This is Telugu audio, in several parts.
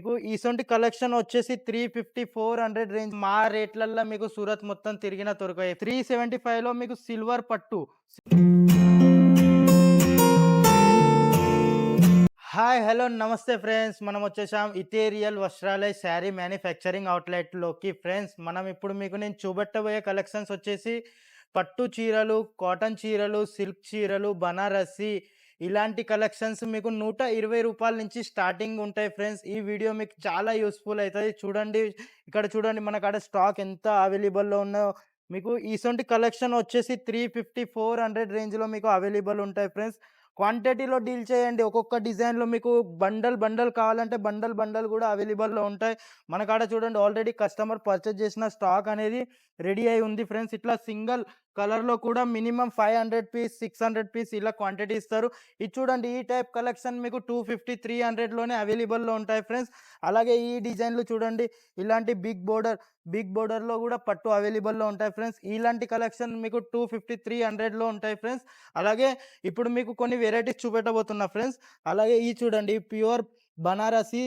మీకు ఇసొంటి కలెక్షన్ వచ్చేసి 350, 400 రేంజ్ మా రేట్లల్లో మీకు సూరత్ మొత్తం తిరిగిన దొరకాయి. 375లో మీకు సిల్వర్ పట్టు. హాయ్! హలో! నమస్తే ఫ్రెండ్స్. మనం వచ్చేసాం ఇథేరియల్ వస్త్రాలయ శారీ మ్యానుఫ్యాక్చరింగ్ అవుట్‌లెట్‌లోకి ఫ్రెండ్స్. మనం ఇప్పుడు మీకు నేను చూపెట్టబోయే కలెక్షన్స్ వచ్చేసి పట్టు చీరలు, కాటన్ చీరలు, సిల్క్ చీరలు, బనారసి ఇలాంటి కలెక్షన్స్ మీకు నూట ఇరవై రూపాయల నుంచి స్టార్టింగ్ ఉంటాయి ఫ్రెండ్స్. ఈ వీడియో మీకు చాలా యూస్ఫుల్ అవుతుంది చూడండి ఇక్కడ చూడండి మన కాడ స్టాక్ ఎంత అవైలబుల్‌లో ఉన్నో మీకు ఈసొంటి కలెక్షన్ వచ్చేసి 350, 400 రేంజ్‌లో మీకు అవైలబుల్ ఉంటాయి ఫ్రెండ్స్. క్వాంటిటీలో డీల్ చేయండి. ఒక్కొక్క డిజైన్‌లో మీకు బండల్, బండల్ కావాలంటే బండల్, బండల్ కూడా అవైలబుల్‌లో ఉంటాయి. మన కాడ చూడండి ఆల్రెడీ కస్టమర్ పర్చేజ్ చేసిన స్టాక్ అనేది రెడీ అయి ఉంది ఫ్రెండ్స్. ఇట్లా సింగల్ కలర్‌లో కూడా minimum five hundred piece, 600 piece ఇలా క్వాంటిటీ ఇస్తారు. ఇది చూడండి ఈ టైప్ కలెక్షన్ మీకు 250, 300లోనే అవైలబుల్‌లో ఉంటాయి ఫ్రెండ్స్. అలాగే ఈ డిజైన్‌లు చూడండి ఇలాంటి బిగ్ బోర్డర్, బిగ్ బోర్డర్‌లో కూడా పట్టు అవైలబుల్‌లో ఉంటాయి ఫ్రెండ్స్. ఇలాంటి కలెక్షన్ మీకు 250, 300లో ఉంటాయి ఫ్రెండ్స్. అలాగే ఇప్పుడు మీకు కొన్ని వెరైటీస్ చూపెట్టబోతున్నా ఫ్రెండ్స్. అలాగే ఇది చూడండి ప్యూర్ బనారసి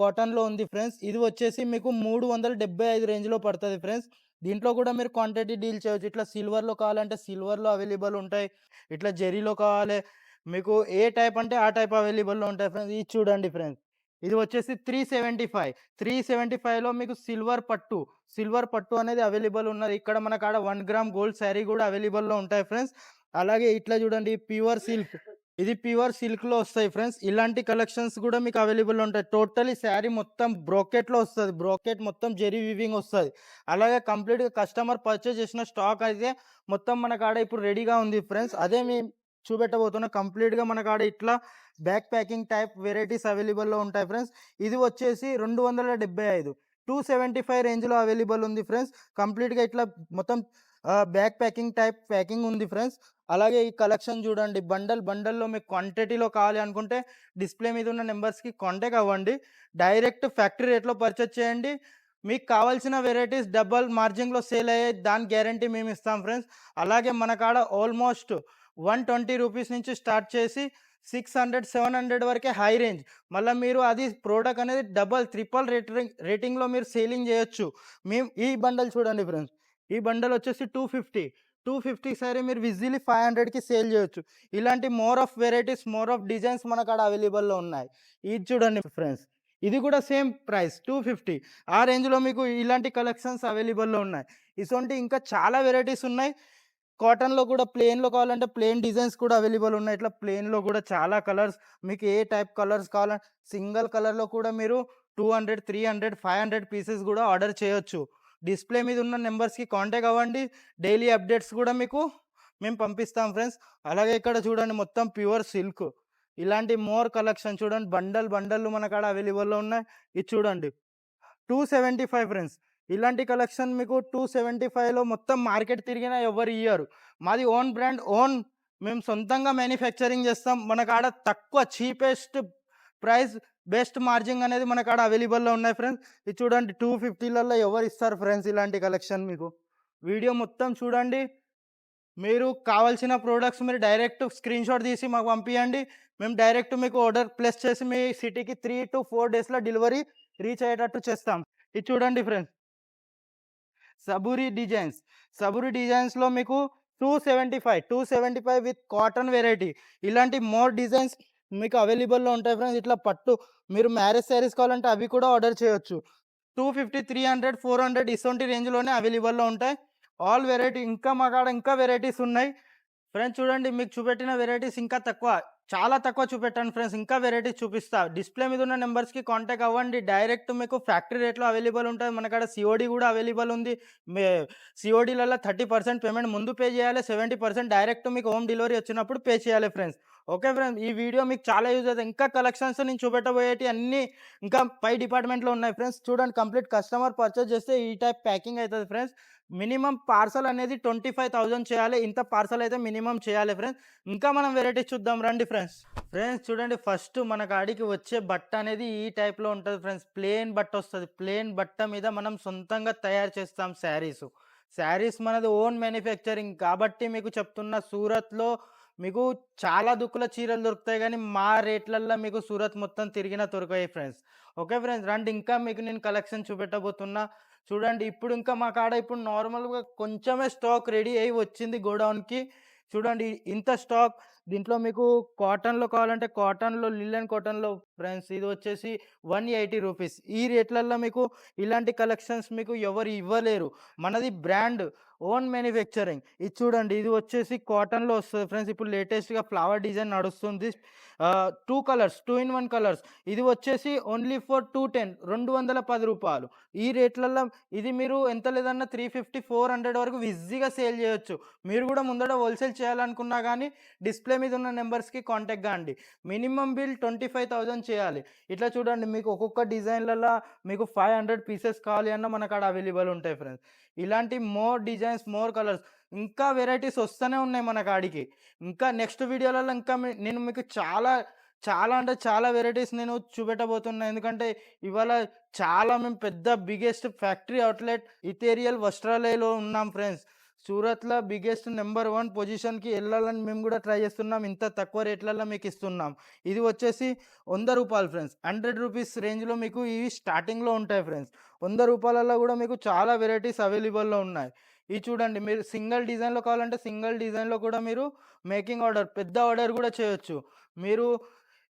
కాటన్‌లో ఉంది ఫ్రెండ్స్. ఇది వచ్చేసి మీకు 375 రేంజ్‌లో పడుతుంది ఫ్రెండ్స్. దీంట్లో కూడా మీరు క్వాంటిటీ డీల్ చేయవచ్చు ఇట్లా సిల్వర్‌లో కావాలంటే సిల్వర్‌లో అవైలబుల్ ఉంటాయి. ఇట్లా జెరీలో కావాలి మీకు ఏ టైప్ అంటే ఆ టైప్ అవైలబుల్‌లో ఉంటాయి ఫ్రెండ్స్. ఇది చూడండి ఫ్రెండ్స్. ఇది వచ్చేసి 375, 375లో మీకు సిల్వర్ పట్టు, సిల్వర్ పట్టు అనేది అవైలబుల్ ఉన్నది. ఇక్కడ మన కాడ 1 గ్రామ్ గోల్డ్ శారీ కూడా అవైలబుల్‌లో ఉంటాయి ఫ్రెండ్స్. అలాగే ఇట్లా చూడండి ప్యూర్ సిల్క్. ఇది ప్యూర్ సిల్క్‌లో వస్తాయి ఫ్రెండ్స్. ఇలాంటి కలెక్షన్స్ కూడా మీకు అవైలబుల్ ఉంటాయి. టోటలీ శారీ మొత్తం బ్రోకెట్‌లో వస్తుంది బ్రోకెట్ మొత్తం జెరీ వీవింగ్ వస్తుంది అలాగే కంప్లీట్‌గా కస్టమర్ పర్చేజ్ చేసిన స్టాక్ అయితే మొత్తం మన కాడ ఇప్పుడు రెడీగా ఉంది ఫ్రెండ్స్. అదే మేము చూపెట్టబోతున్నా కంప్లీట్‌గా మన కాడ ఇట్లా బ్యాక్ ప్యాకింగ్ టైప్ వెరైటీస్ అవైలబుల్‌లో ఉంటాయి ఫ్రెండ్స్. ఇది వచ్చేసి 275, 275 రేంజ్‌లో అవైలబుల్ ఉంది ఫ్రెండ్స్. కంప్లీట్‌గా ఇట్లా మొత్తం బ్యాక్ ప్యాకింగ్ టైప్ ప్యాకింగ్ ఉంది ఫ్రెండ్స్. అలాగే ఈ కలెక్షన్ చూడండి బండల్, బండల్‌లో మీకు క్వాంటిటీలో కావాలి అనుకుంటే డిస్‌ప్లే మీద ఉన్న నెంబర్స్కి కాంటాక్ట్ అవ్వండి. డైరెక్ట్ ఫ్యాక్టరీ రేట్‌లో పర్చేజ్ చేయండి. మీకు కావాల్సిన వెరైటీస్ డబల్ మార్జిన్‌లో సేల్ అయ్యే దాని గ్యారంటీ మేము ఇస్తాం ఫ్రెండ్స్. అలాగే మన కాడ ఆల్మోస్ట్ 120 రూపీస్ నుంచి స్టార్ట్ చేసి 600, 700 వరకే హై రేంజ్. మళ్ళీ మీరు అది ప్రోడక్ట్ అనేది డబల్ ట్రిపుల్ రేటింగ్ రేటింగ్‌లో మీరు సేలింగ్ చేయొచ్చు. మేము ఈ బండల్ చూడండి ఫ్రెండ్స్. ఈ బండల్ వచ్చేసి 250, 250 సారీ మీరు విజీలీ ఫైవ్ హండ్రెడ్కి సేల్ చేయొచ్చు. ఇలాంటి more of varieties, more of designs మనకు అక్కడ అవైలబుల్‌లో ఉన్నాయి. ఇది చూడండి ఫ్రెండ్స్. ఇది కూడా సేమ్ ప్రైస్ 250 ఆ రేంజ్‌లో మీకు ఇలాంటి కలెక్షన్స్ అవైలబుల్‌లో ఉన్నాయి. ఇసొంటి ఇంకా చాలా వెరైటీస్ ఉన్నాయి. కాటన్‌లో కూడా ప్లెయిన్‌లో కావాలంటే ప్లెయిన్ డిజైన్స్ కూడా అవైలబుల్ ఉన్నాయి. ఇట్లా ప్లెయిన్‌లో కూడా చాలా కలర్స్ మీకు ఏ టైప్ కలర్స్ కావాలంటే సింగిల్ కలర్‌లో కూడా మీరు 200, 300, 500 పీసెస్ కూడా ఆర్డర్ చేయొచ్చు. డిస్‌ప్లే మీద ఉన్న నెంబర్స్కి కాంటాక్ట్ అవ్వండి. డైలీ అప్డేట్స్ కూడా మీకు మేము పంపిస్తాం ఫ్రెండ్స్. అలాగే ఇక్కడ చూడండి మొత్తం ప్యూర్ సిల్క్. ఇలాంటి మోర్ కలెక్షన్ చూడండి బండల్, బండల్లు మన కాడ అవైలబుల్‌లో ఉన్నాయి. ఇది చూడండి 275 ఫ్రెండ్స్. ఇలాంటి కలెక్షన్ మీకు 275లో మొత్తం మార్కెట్ తిరిగినా ఎవరు ఇయ్యరు. మాది ఓన్ బ్రాండ్, ఓన్ మేము సొంతంగా మ్యానుఫ్యాక్చరింగ్ చేస్తాం. మన కాడ తక్కువ చీపెస్ట్ ప్రైస్, బెస్ట్ మార్జింగ్ అనేది మన కాడ అవైలబుల్‌లో ఉన్నాయి ఫ్రెండ్స్. ఇది చూడండి 250లలో ఎవరు ఇస్తారు ఫ్రెండ్స్ ఇలాంటి కలెక్షన్ మీకు. వీడియో మొత్తం చూడండి. మీరు కావాల్సిన ప్రొడక్ట్స్ మీరు డైరెక్ట్ స్క్రీన్‌షాట్ తీసి మాకు పంపించండి మేము డైరెక్ట్ మీకు ఆర్డర్ ప్లేస్ చేసి మీ సిటీకి 3-4 డేస్‌లో డెలివరీ రీచ్ అయ్యేటట్టు చేస్తాం. ఇది చూడండి ఫ్రెండ్స్. సబూరి డిజైన్స్. సబూరి డిజైన్స్‌లో మీకు 275, 275 విత్ కాటన్ వెరైటీ. ఇలాంటి మోర్ డిజైన్స్ మీకు అవైలబుల్‌లో ఉంటాయి ఫ్రెండ్స్. ఇట్లా పట్టు మీరు మ్యారేజ్ శారీస్ కావాలంటే అవి కూడా ఆర్డర్ చేయొచ్చు. 250, 300, 400 ఇసొంటి రేంజ్‌లోనే అవైలబుల్‌లో ఉంటాయి. ఆల్ వెరైటీ ఇంకా మా కాడ ఇంకా వెరైటీస్ ఉన్నాయి. ఫ్రెండ్స్ చూడండి మీకు చూపెట్టిన వెరైటీస్ ఇంకా తక్కువ. చాలా తక్కువ చూపెట్టాను ఫ్రెండ్స్. ఇంకా వెరైటీస్ చూపిస్తా. డిస్‌ప్లే మీద ఉన్న నెంబర్స్కి కాంటాక్ట్ అవ్వండి. డైరెక్ట్ మీకు ఫ్యాక్టరీ రేట్‌లో అవైలబుల్ ఉంటుంది మన కాడ సీఓడీ కూడా అవైలబుల్ ఉంది. మే సీఓడీలలో 30% పేమెంట్ ముందు పే చేయాలి. 70% డైరెక్ట్ మీకు హోమ్ డెలివరీ వచ్చినప్పుడు పే చేయాలి ఫ్రెండ్స్. Okay friends. ఈ వీడియో మీకు చాలా యూజ్ అవుతుంది ఇంకా కలెక్షన్స్ నేను చూపెట్టబోయేటి అన్ని ఇంకా పై డిపార్ట్మెంట్‌లో ఉన్నాయి ఫ్రెండ్స్. చూడండి కంప్లీట్ కస్టమర్ పర్చేస్ చేస్తే ఈ టైప్ ప్యాకింగ్ అవుతుంది ఫ్రెండ్స్. మినిమమ్ పార్సెల్ అనేది 25,000 చేయాలి. ఇంత పార్సెల్ అయితే మినిమమ్ చేయాలి ఫ్రెండ్స్. ఇంకా మనం వెరైటీస్ చూద్దాం రండి ఫ్రెండ్స్. ఫ్రెండ్స్ చూడండి ఫస్ట్ మన కాడికి వచ్చే బట్ట అనేది ఈ టైప్‌లో ఉంటుంది ఫ్రెండ్స్. ప్లెయిన్ బట్ట వస్తుంది ప్లెయిన్ బట్ట మీద మనం సొంతంగా తయారు చేస్తాం శారీస్. శారీస్ మనది ఓన్ మ్యానుఫ్యాక్చరింగ్ కాబట్టి మీకు చెప్తున్న సూరత్‌లో మీకు చాలా దుక్కుల చీరలు దొరుకుతాయి కానీ మా రేట్లలో మీకు సూరత్ మొత్తం తిరిగిన దొరకాయి ఫ్రెండ్స్. Okay friends. రండి ఇంకా మీకు నేను కలెక్షన్ చూపెట్టబోతున్నా. చూడండి ఇప్పుడు ఇంకా మా కాడ ఇప్పుడు నార్మల్‌గా కొంచెమే స్టాక్ రెడీ అయ్యి వచ్చింది గోడౌన్‌కి. చూడండి ఇంత స్టాక్ దీంట్లో మీకు కాటన్‌లో కావాలంటే కాటన్‌లో లిలన్ కాటన్‌లో ఫ్రెండ్స్ ఇది వచ్చేసి 180 రూపీస్. ఈ రేట్లల్లో మీకు ఇలాంటి కలెక్షన్స్ మీకు ఎవరు ఇవ్వలేరు. మనది బ్రాండ్ ఓన్ మ్యానుఫ్యాక్చరింగ్. ఇది చూడండి ఇది వచ్చేసి కాటన్‌లో వస్తుంది ఫ్రెండ్స్. ఇప్పుడు లేటెస్ట్‌గా ఫ్లవర్ డిజైన్ నడుస్తుంది. Two colours two in one colours. ఇది వచ్చేసి ఓన్లీ ఫర్ 210 210 రూపాయలు. ఈ రేట్లలో ఇది మీరు ఎంత లేదన్నా 350, 400 వరకు ఈజీగా సేల్ చేయొచ్చు. మీరు కూడా ముందట హోల్‌సేల్ చేయాలనుకున్నా కానీ డిస్‌ప్లే మీద ఉన్న నెంబర్స్కి కాంటాక్ట్ కాండి మినిమమ్ బిల్ 25,000 చేయాలి. ఇట్లా చూడండి మీకు ఒక్కొక్క డిజైన్లలో మీకు 500 పీసెస్ కావాలి అన్న మనకు అక్కడ అవైలబుల్ ఉంటాయి ఫ్రెండ్స్. ఇలాంటి మోర్ డిజైన్స్, మోర్ కలర్స్ ఇంకా వెరైటీస్ వస్తూనే ఉన్నాయి మన కాడికి. ఇంకా నెక్స్ట్ వీడియోలలో ఇంకా నేను మీకు చాలా, చాలా అంటే చాలా వెరైటీస్ నేను చూపెట్టబోతున్నా. ఎందుకంటే ఇవాళ చాలా మేము పెద్ద బిగ్గెస్ట్ ఫ్యాక్టరీ అవుట్‌లెట్ ఇథేరియల్ వస్త్రాలయలో ఉన్నాం ఫ్రెండ్స్. సూరత్‌లో బిగ్గెస్ట్ నెంబర్ వన్ పొజిషన్‌కి వెళ్ళాలని మేము కూడా ట్రై చేస్తున్నాం. ఇంత తక్కువ రేట్లలో మీకు ఇస్తున్నాం. ఇది వచ్చేసి వంద రూపాయలు ఫ్రెండ్స్. 100 రూపీస్ రేంజ్‌లో మీకు ఇవి స్టార్టింగ్‌లో ఉంటాయి ఫ్రెండ్స్. వంద రూపాయలలో కూడా మీకు చాలా వెరైటీస్ అవైలబుల్‌లో ఉన్నాయి. ఇది చూడండి మీరు సింగిల్ డిజైన్‌లో కావాలంటే సింగిల్ డిజైన్‌లో కూడా మీరు మేకింగ్ ఆర్డర్ పెద్ద ఆర్డర్ కూడా చేయొచ్చు. మీరు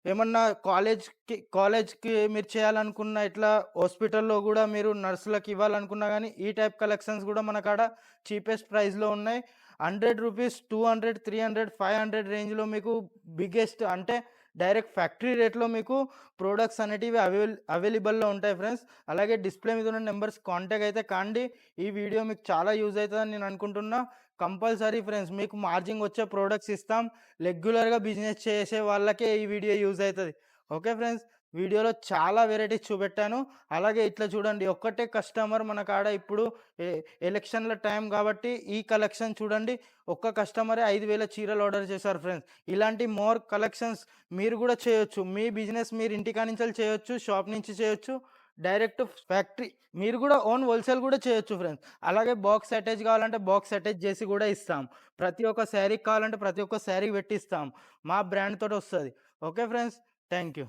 ఏమన్నా కాలేజ్‌కి కాలేజ్‌కి మీరు చేయాలనుకున్న ఇట్లా హాస్పిటల్‌లో కూడా మీరు నర్సులకు ఇవ్వాలనుకున్నా కానీ ఈ టైప్ కలెక్షన్స్ కూడా మన కాడ చీపెస్ట్ ప్రైస్‌లో ఉన్నాయి. 100 రూపీస్, 200, 300, 500 రేంజ్‌లో మీకు బిగ్గెస్ట్ అంటే డైరెక్ట్ ఫ్యాక్టరీ రేట్‌లో మీకు ప్రోడక్ట్స్ అనేటివి అవైల్ అవైలబుల్‌లో ఉంటాయి ఫ్రెండ్స్. అలాగే డిస్‌ప్లే మీద ఉన్న నెంబర్స్ కాంటాక్ట్ అయితే కాండి. ఈ వీడియో మీకు చాలా యూజ్ అవుతుందని నేను అనుకుంటున్నా. కంపల్సరీ ఫ్రెండ్స్ మీకు మార్జింగ్ వచ్చే ప్రోడక్ట్స్ ఇస్తాం. రెగ్యులర్‌గా బిజినెస్ చేసే వాళ్ళకే ఈ వీడియో యూజ్ అవుతుంది ఓకే ఫ్రెండ్స్. వీడియోలో చాలా వెరైటీస్ చూపెట్టాను. అలాగే ఇట్లా చూడండి ఒక్కటే కస్టమర్ మన కాడ ఇప్పుడు ఎ ఎలక్షన్‌ల టైం కాబట్టి ఈ కలెక్షన్ చూడండి. ఒక్క కస్టమరే ఐదు వేల చీరలు ఆర్డర్ చేశారు ఫ్రెండ్స్. ఇలాంటి మోర్ కలెక్షన్స్ మీరు కూడా చేయొచ్చు. మీ బిజినెస్ మీరు ఇంటికానించెల్లి చేయొచ్చు. షాప్ నుంచి చేయొచ్చు. డైరెక్ట్ ఫ్యాక్టరీ మీరు కూడా ఓన్ హోల్‌సేల్ కూడా చేయొచ్చు ఫ్రెండ్స్. అలాగే బాక్స్ అటాచ్ కావాలంటే బాక్స్ అటాచ్ చేసి కూడా ఇస్తాం. ప్రతి ఒక్క శారీకి కావాలంటే ప్రతి ఒక్క శారీ పెట్టిస్తాం. మా బ్రాండ్ తోటి వస్తుంది ఓకే ఫ్రెండ్స్. Thank you.